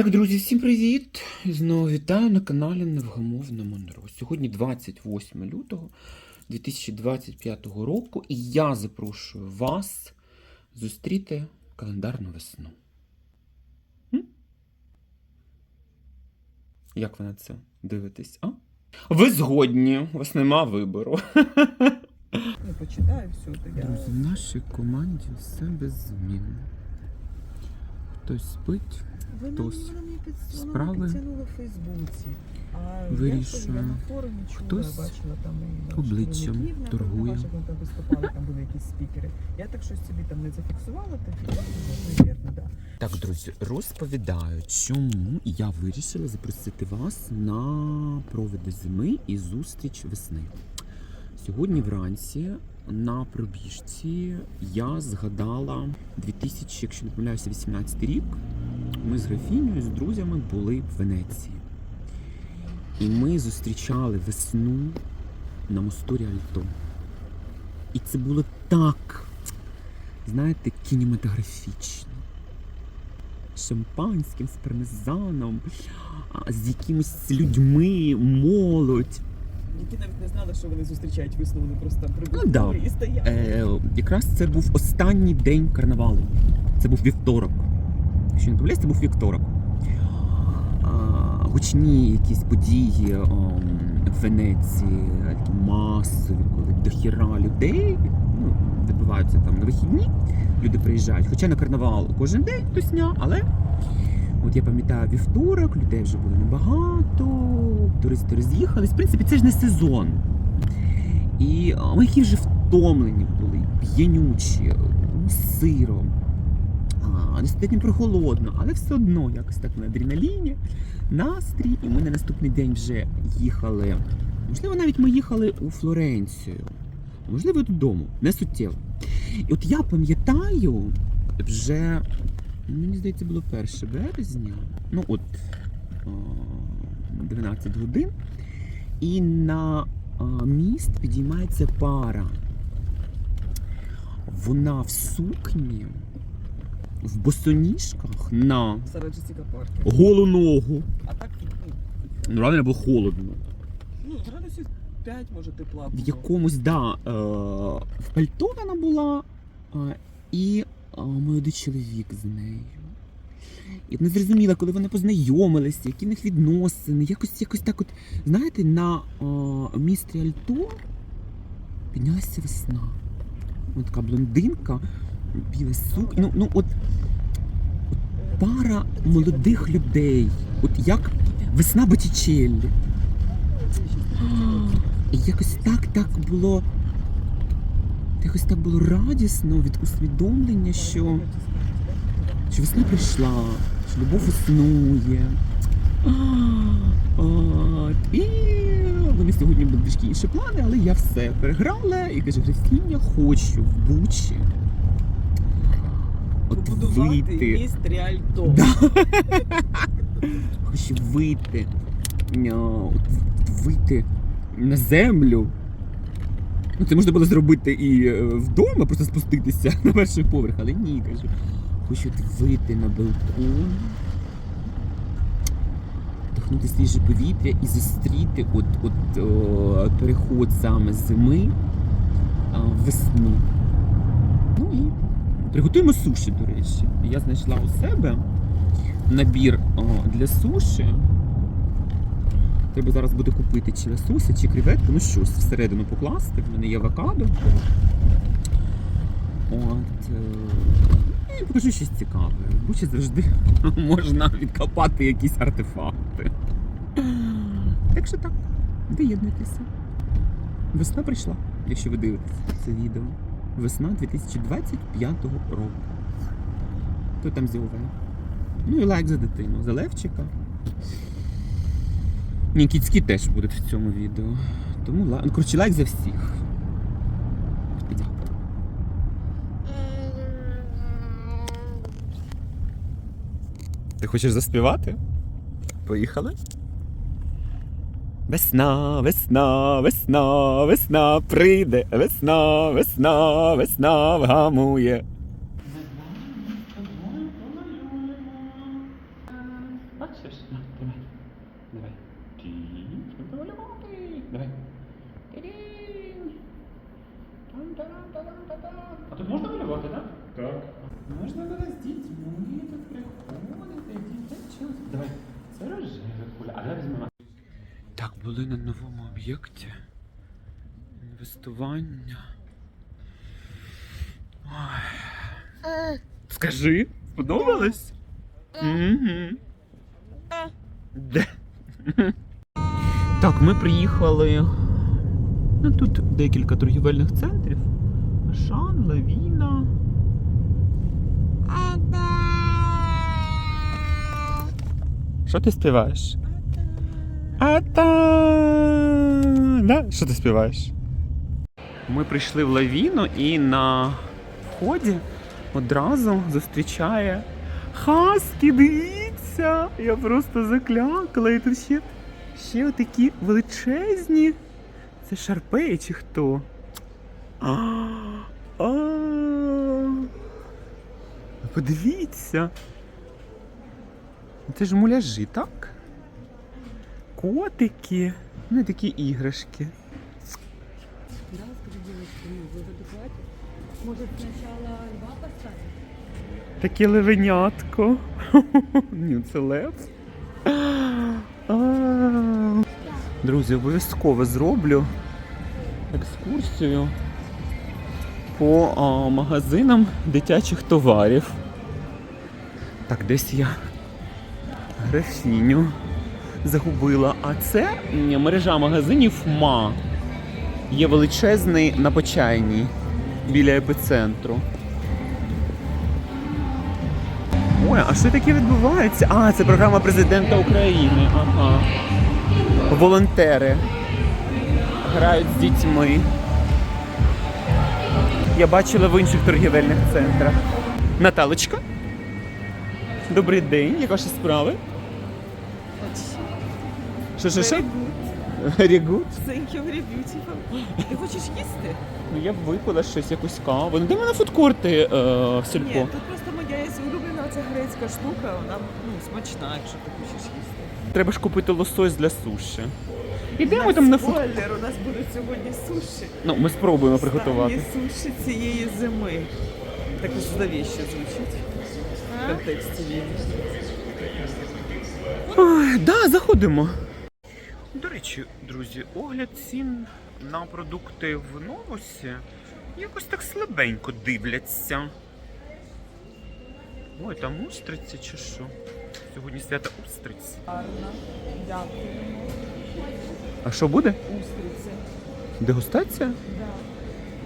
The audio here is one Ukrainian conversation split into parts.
Так, друзі, всім привіт! Знову вітаю на каналі Невгамовна Монро. Сьогодні 28 лютого 2025 року, і я запрошую вас зустріти календарну весну. М? Як ви на це дивитесь, а? Ви згодні, у вас нема вибору. Ну, почитаю все, я... Друзі, в нашій команді все без змін. Хтось спить, Вона, хтось мені вона справи підтягнула в Фейсбуці. А вирішує. Хтось обличчям торгує. там виступали, там були якісь спікери. Я так щось собі там не зафіксувала, так да. Так, друзі, розповідаю, чому я вирішила запросити вас на проводи зими і зустріч весни. Сьогодні вранці на пробіжці я згадала 2000, якщо не помиляюся, 18 рік. Ми з Графінею, з друзями були в Венеції. І ми зустрічали весну на мосту Ріальто. І це було так, знаєте, кінематографічно шампанським, з пармезаном, з якимись людьми, молодь. Які навіть не знали, що вони зустрічають весну, вони просто там прибули Ну, да. і стояли. Е, якраз це був останній день карнавалу. Це був вівторок. Якщо не помиляюсь, це був вівторок. А, гучні якісь події ом, в Венеції, такі масові, коли дохіра людей ну, відбуваються там на вихідні. Люди приїжджають. Хоча на карнавал кожен день тусня, але от я пам'ятаю вівторок, людей вже було небагато, туристи роз'їхались. В принципі, це ж не сезон. І ми які вже втомлені були, п'янючі, сиро, достатньо прохолодно, але все одно якось так на адреналіні, настрій. І ми на наступний день вже їхали. Можливо, навіть ми їхали у Флоренцію, можливо, додому, не суттєво. І от я пам'ятаю вже, мені здається, було 1 березня, ну от 12 годин, і на міст підіймається пара. Вона в сукні, в босоніжках на голу ногу. А так, ну, Ну, реально було холодно. ну, градусів 5, може, тепла В якомусь, да, е, в пальто вона була, е, і молодий чоловік з нею. І не зрозуміла, коли вони познайомилися, які в них відносини. Якось, якось так, от, знаєте, на містрі Альто піднялася весна. От така блондинка, біла сукня. Ну, ну от, от пара молодих людей. От як весна Боттічеллі. І якось так так було. Якось так було радісно від усвідомлення, що, що весна прийшла, що любов існує. І вони сьогодні були трішки інші плани, але я все переграла і кажу, Графіня, хочу в Бучі. От вийти. Да. Хочу вийти. от Вийти на землю. Ну, це можна було зробити і е, вдома, просто спуститися на перший поверх, але ні, кажу. Хочу вийти на балкон, вдихнути свіже повітря і зустріти от, от, о, переход саме зими в весну. Ну і приготуємо суші, до речі. Я знайшла у себе набір о, для суші. Треба зараз буде купити чи лосося, чи креветку, ну щось всередину покласти. В мене є авокадо. От. е, І покажу щось цікаве. Бучі завжди можна відкопати якісь артефакти. Так що так, доєднуйтеся. Весна прийшла, якщо ви дивитесь це відео. Весна 2025 року. Хто там зілве? Ну і лайк за дитину, за Левчика. Ні, кіцькі теж будуть в цьому відео. Тому лайк. Ну, коротше, лайк за всіх. Ти хочеш заспівати? Поїхали? Весна, весна, весна, весна прийде, весна, весна, весна вгамує. Бачиш? На, давай. Давай. Ті, малювати. Давай. Тирінь. Там-тарам-тарам-та-там. А тут можна малювати, так? Так. Можна зараз з дітьми тут приходити, дітей. Давай. Це рожеве куля. А зараз ми Так, були на новому об'єкті. Інвестування. Ой. Скажи, сподобалось? Угу. Де? Так, ми приїхали. Ну, тут декілька торгівельних центрів. Шан, Лавіна. Що ти співаєш? Ата. Да? Що ти співаєш? Ми прийшли в лавіну і на вході одразу зустрічає Хаскі, дивіться! Я просто заклякала. І тут ще, ще отакі величезні. Це шарпеї чи хто? А, а, Подивіться. Це ж муляжі, так? Котики. Ну, такі іграшки. Да, скажи, девочка, ну, вы в? Может, сначала льва поставить? Таке левенятко. Ні, це лев. Друзі, обов'язково зроблю екскурсію по а, магазинам дитячих товарів. Так, десь я графіню загубила. А це мережа магазинів МА. Є величезний на Почайній біля епіцентру. Ой, а що таке відбувається? А, це програма президента України. Ага. Волонтери грають з дітьми. Я бачила в інших торгівельних центрах. Наталочка. Добрий день, як ваші справи? Що, що, що? Very good. Thank you, very beautiful. Ти хочеш їсти? Ну я б випила щось, якусь каву. Ну де мене фудкорти е, в сільпо? Ні, тут просто моя є улюблена ця грецька штука, вона ну, смачна, якщо ти хочеш їсти. Треба ж купити лосось для суші. Ідемо там на фуд. Спойлер, у нас будуть сьогодні суші. Ну, ми спробуємо приготувати. Останні суші цієї зими. Так ж зловіще звучить в контексті війни. Ой, да, заходимо. До речі, друзі, огляд цін на продукти в новусі якось так слабенько дивляться. Ой, там устриці чи що? Сьогодні свято устриць. Гарно. Дякую. А що буде? Устриці. Дегустація? Да.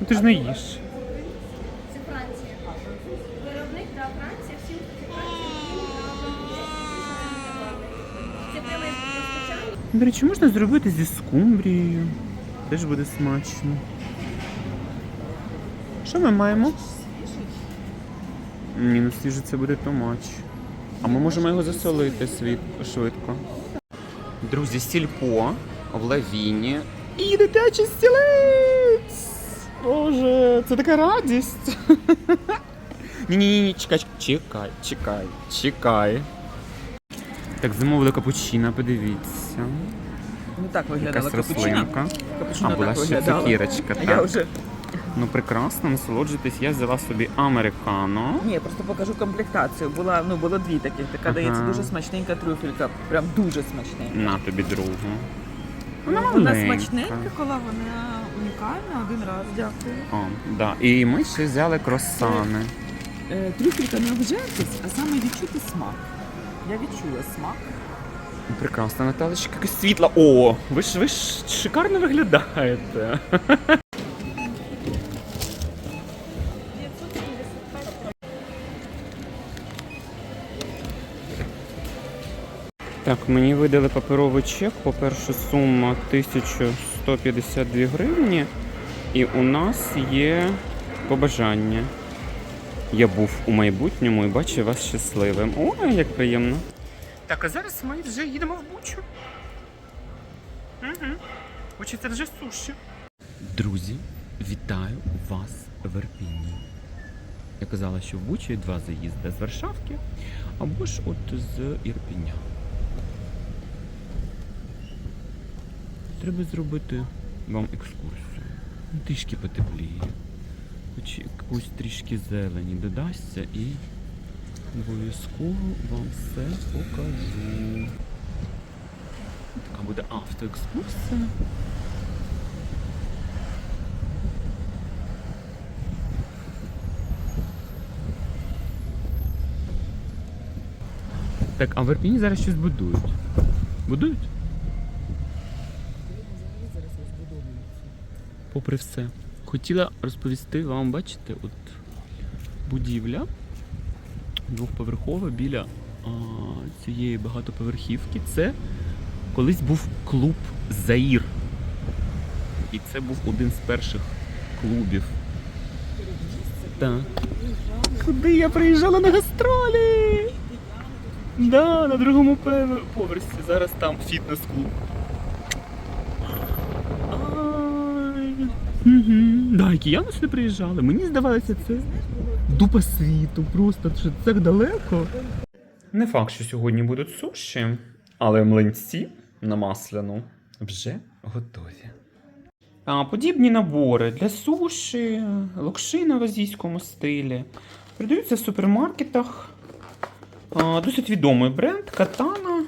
Ну ти ж не їш. Це Франція. Виробник, да, Франція, всі Це До речі, можна зробити зі скумбрією. Теж буде смачно. Що ми маємо? Ні, ну свіже це буде томач. А ми можемо його засолити світ швидко. Друзі, сільпо в лавіні. І дитячий стілець! Боже, це така радість. Ні-ні, ні, чекай, чекай, чекай, чекай. Так, замовили капучино, подивіться. Ну так виглядала Якась рослинка. А, була ще виглядала. цукірочка, А я так. вже Ну прекрасно, насолоджуйтесь. Я взяла собі американо. ні, просто покажу комплектацію. Була ну було дві таких. Така Ага. дається дуже смачненька трюфелька. Прям дуже смачненька. На тобі другу. Вона Вона маленька. смачненька, коли вона унікальна. Один раз, дякую. О, да. І ми ще взяли кросани. Е, трюфелька не обжертись, а саме відчути смак. Я відчула смак. Прекрасно, Наталочка, якась світла. О, ви ж ви ж шикарно виглядаєте. Так, мені видали паперовий чек. По-перше, сума 1152 гривні. І у нас є побажання. Я був у майбутньому і бачу вас щасливим. Ой, як приємно. Так, а зараз ми вже їдемо в Бучу. Угу. Бучі це вже суші. Друзі, вітаю вас в Ірпіні. Я казала, що в Бучі два заїзди з Варшавки або ж от з Ірпіня. Треба зробити вам екскурсію. Трішки потепліє. Хоч якусь трішки зелені додасться і обов'язково вам все покажу. Така буде автоекскурсія. Так, а в Ірпіні зараз щось будують. Будують? Попри все. Хотіла розповісти вам, бачите, от будівля двохповерхова біля а, цієї багатоповерхівки. Це колись був клуб Заїр. І це був один з перших клубів. Так. Куди я приїжджала на гастролі? Да, на другому поверсі. Зараз там фітнес-клуб. Да, і кияни сюди приїжджали. Мені здавалося, це дупа світу, просто що так далеко. Не факт, що сьогодні будуть суші, але млинці на масляну вже готові. А, подібні набори для суші, локшина в азійському стилі. Продаються в супермаркетах. Досить відомий бренд Катана.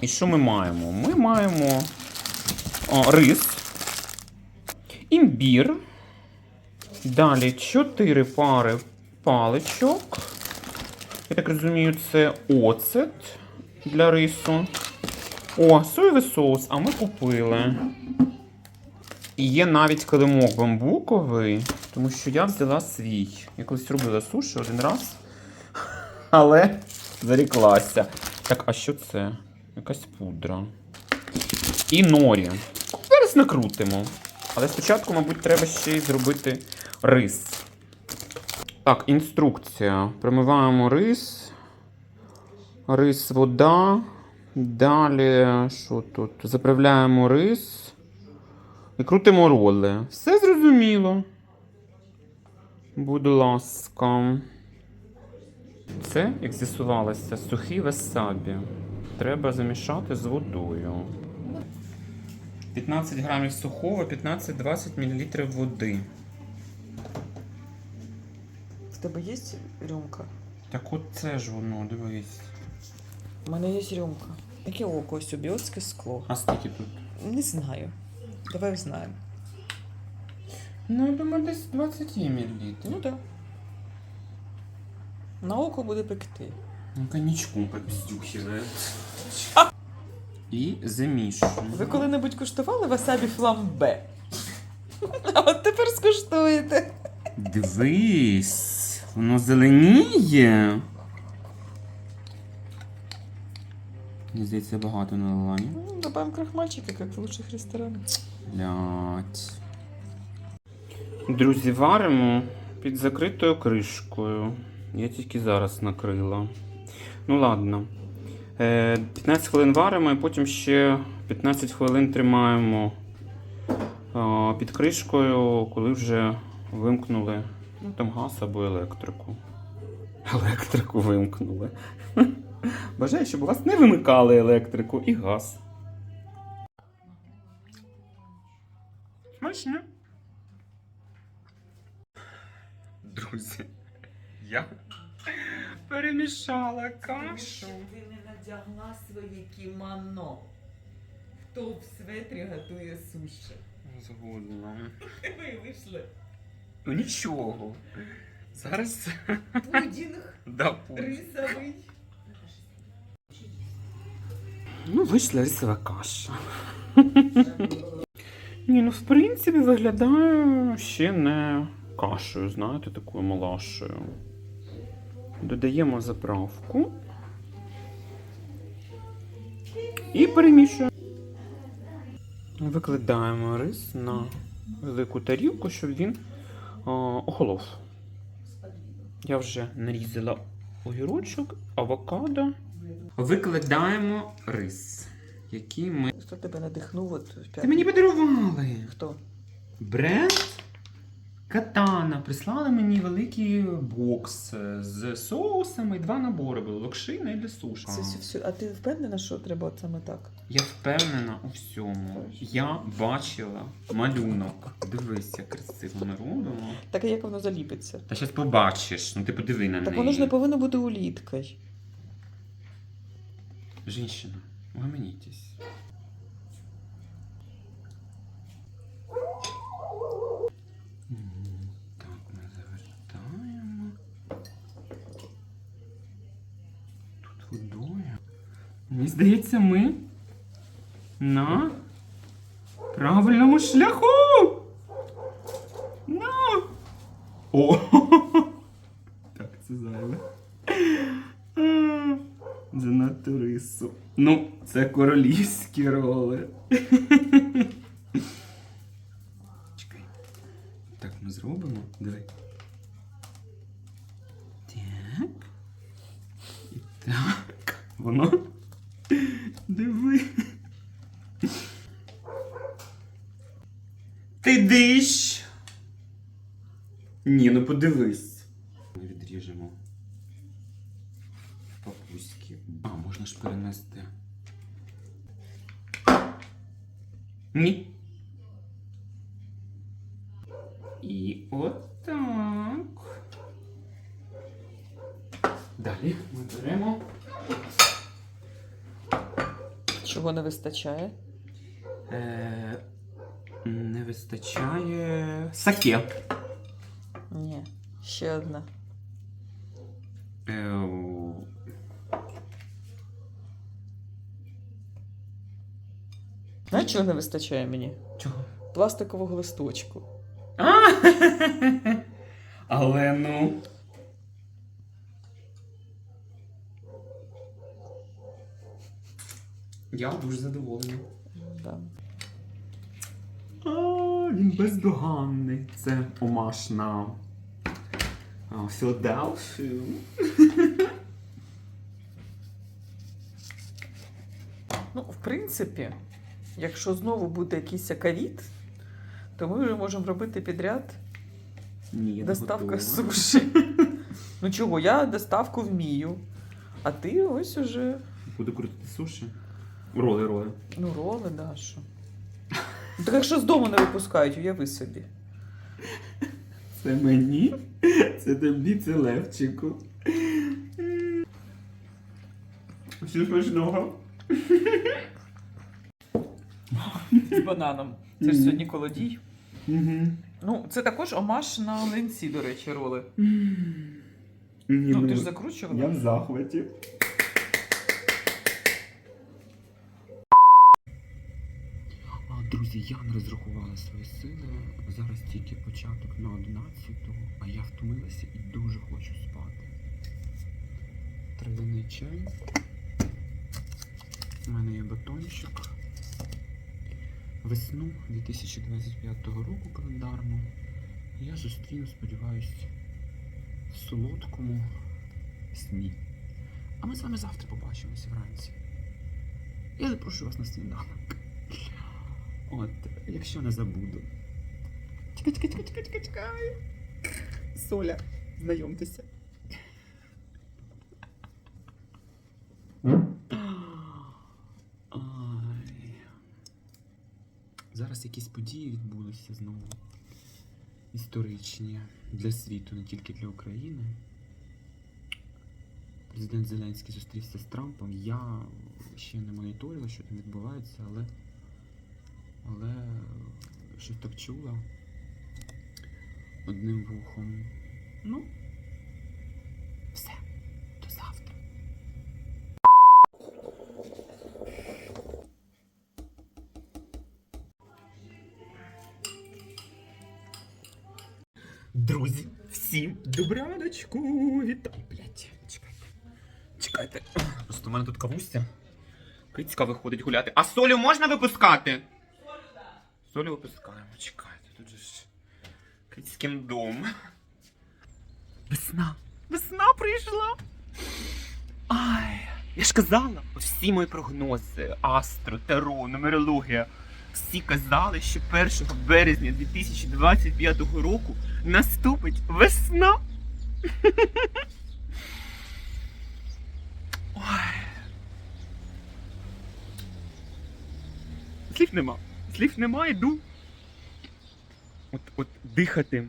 І що ми маємо? Ми маємо рис, імбір. Далі 4 пари паличок. Я так розумію, це оцет для рису. О, соєвий соус, а ми купили. І є навіть килимок бамбуковий, тому що я взяла свій. Я колись робила суші один раз, але заріклася. Так, а що це? Якась пудра. І норі. Зараз накрутимо. Але спочатку, мабуть, треба ще й зробити рис. Так, інструкція. Промиваємо рис. Рис, вода. Далі, що тут? Заправляємо рис. І крутимо роли. Все зрозуміло. Будь ласка. Це, як з'ясувалося, сухий васабі. Треба замішати з водою. 15 грамів сухого, 15-20 мл води. Тебе є рюмка? Так от це ж воно, дивись. У мене є рюмка. Яке око ось біотське скло? А скільки тут? Не знаю. Давай узнаємо. Ну, я думаю, десь 20 мл. Ну так. На око буде пекти. Ну, коньячком попіздюхиває. І замішуємо. Ви коли-небудь куштували васабі фламбе? А от тепер скуштуєте. Дивись, воно зеленіє. Мені здається, багато налила, ні? Ну, Добавим крахмальчика, як в лучших ресторанах. Блять. Друзі, варимо під закритою кришкою. Я тільки зараз накрила. Ну ладно. Е, 15 хвилин варимо і потім ще 15 хвилин тримаємо е, під кришкою, коли вже вимкнули ну, там газ або електрику. Електрику вимкнули. Бажаю, щоб у вас не вимикали електрику і газ. Смачно. Друзі, я перемішала кашу. Ти не надягла своє кімоно. Хто в светрі готує суші? Згодно. Ви вийшли. Ну нічого. Зараз Пудінг да, рисовий. Ну, вийшла рисова каша. Ні, ну в принципі виглядає ще не кашею, знаєте, такою малашею. Додаємо заправку. І перемішуємо. Викладаємо рис на велику тарілку, щоб він охолов. Я вже нарізала огірочок, авокадо. Викладаємо рис, який ми. Хто тебе надихнув? От, Ти мені подарували. Хто? Бренд Катана прислали мені великий бокс з соусами. Два набори були локшина і для суші. Це все, все. А ти впевнена, що треба от саме так? Я впевнена у всьому. Я бачила малюнок. Дивись, як красиво ми робимо. Так а як воно заліпиться? Та зараз побачиш, ну ти подиви на Так неї. воно ж не повинно бути уліткою. Женщина, угомонитесь. Мгм. Так, ми завертаємо. Тут водою. Мені здається, ми на правильному шляху. На! О! Так, це зайве. Занадто рису. Ну, це королівські роли. Чекай. Так ми зробимо. Диви. Так. І так. Воно. Диви. Ти диш. Ні, ну подивись. Ми відріжемо. Папуськи. А, можна ж перенести. Ні. І отак. Далі ми беремо. Чого не вистачає? Е, не вистачає саке. Ні. Ще одна. Е, Знаєш, чого не вистачає мені? чого? Пластикового листочку. А! Але ну. Я дуже задоволений. Да. А, він бездоганний. Це омаш на а, Філадельфію. Ну, в принципі, якщо знову буде якийсь ковід, то ми вже можемо робити підряд Ні, я не доставка готова. суші. Ну чого, я доставку вмію. А ти ось уже, Буду крутити суші. Роли, роли. ну, роли, да, що. Ну, Так якщо з дому не випускають, уяви собі. Це мені, це тобі, це Левчику. Всім смачного. З бананом. Це ж сьогодні колодій. Угу. Ну, це також омаш на ленці, до речі, роли. Ні, Ну, ти ж закручувала. Я в захваті. А, друзі, я не розрахувала свої сили. Зараз тільки початок на 11, а я втомилася і дуже хочу спати. Травяний чай. У мене є батончик. Весну 2025 року календарну. Я зустріну, сподіваюсь, в солодкому сні. А ми з вами завтра побачимося вранці. Я запрошую вас на сніданок. От, якщо не забуду. Чекай, чекай, чекай, чекай, чекай, чекай. Соля, знайомтеся. Ай. Зараз якісь події відбулися знову. Історичні для світу, не тільки для України. Президент Зеленський зустрівся з Трампом. Я ще не моніторила, що там відбувається, але, але щось так чула одним вухом. Ну, добраночку! Вітаю, блядь, чекайте. Чекайте. Просто в мене тут кавуся. Кицька виходить гуляти. А солю можна випускати? Солю випускаємо, чекайте, тут же ж кицьким дом. Весна. Весна прийшла. Ай, я ж казала, всі мої прогнози, астро, таро, нумерологія. Всі казали, що 1 березня 2025 року наступить весна. Слів нема. Слів нема, йду. От, от дихати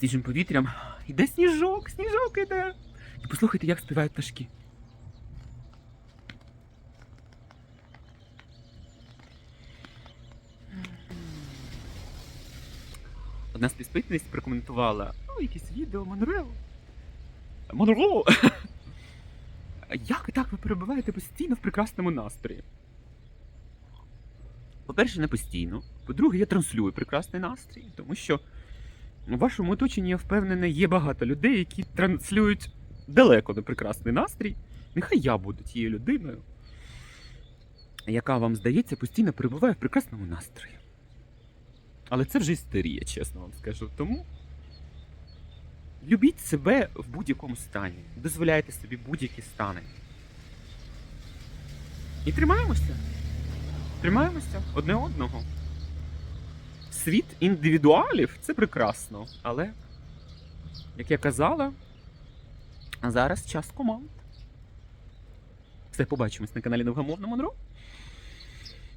свіжим повітрям. Іде сніжок, сніжок іде. І послухайте, як співають пташки. Одна співспитність прокоментувала ну, якесь відео Монрео. Монро! Як так ви перебуваєте постійно в прекрасному настрої? По-перше, не постійно. По-друге, я транслюю прекрасний настрій, тому що у вашому оточенні, я впевнений, є багато людей, які транслюють далеко не прекрасний настрій. Нехай я буду тією людиною, яка вам здається постійно перебуває в прекрасному настрої. Але це вже істерія, чесно вам скажу. Тому любіть себе в будь-якому стані. Дозволяйте собі будь-які стани. І тримаємося. Тримаємося одне одного. Світ індивідуалів це прекрасно. Але, як я казала, зараз час команд. Все, побачимось на каналі Невгамовна Монро.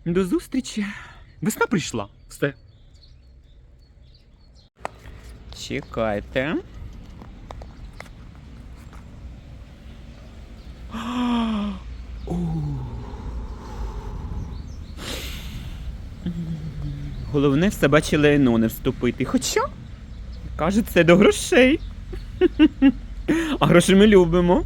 До зустрічі. Весна прийшла. Все. Чекайте. Головне в собаче лайно не вступити. Хоча, кажуть, це до грошей. А гроші ми любимо.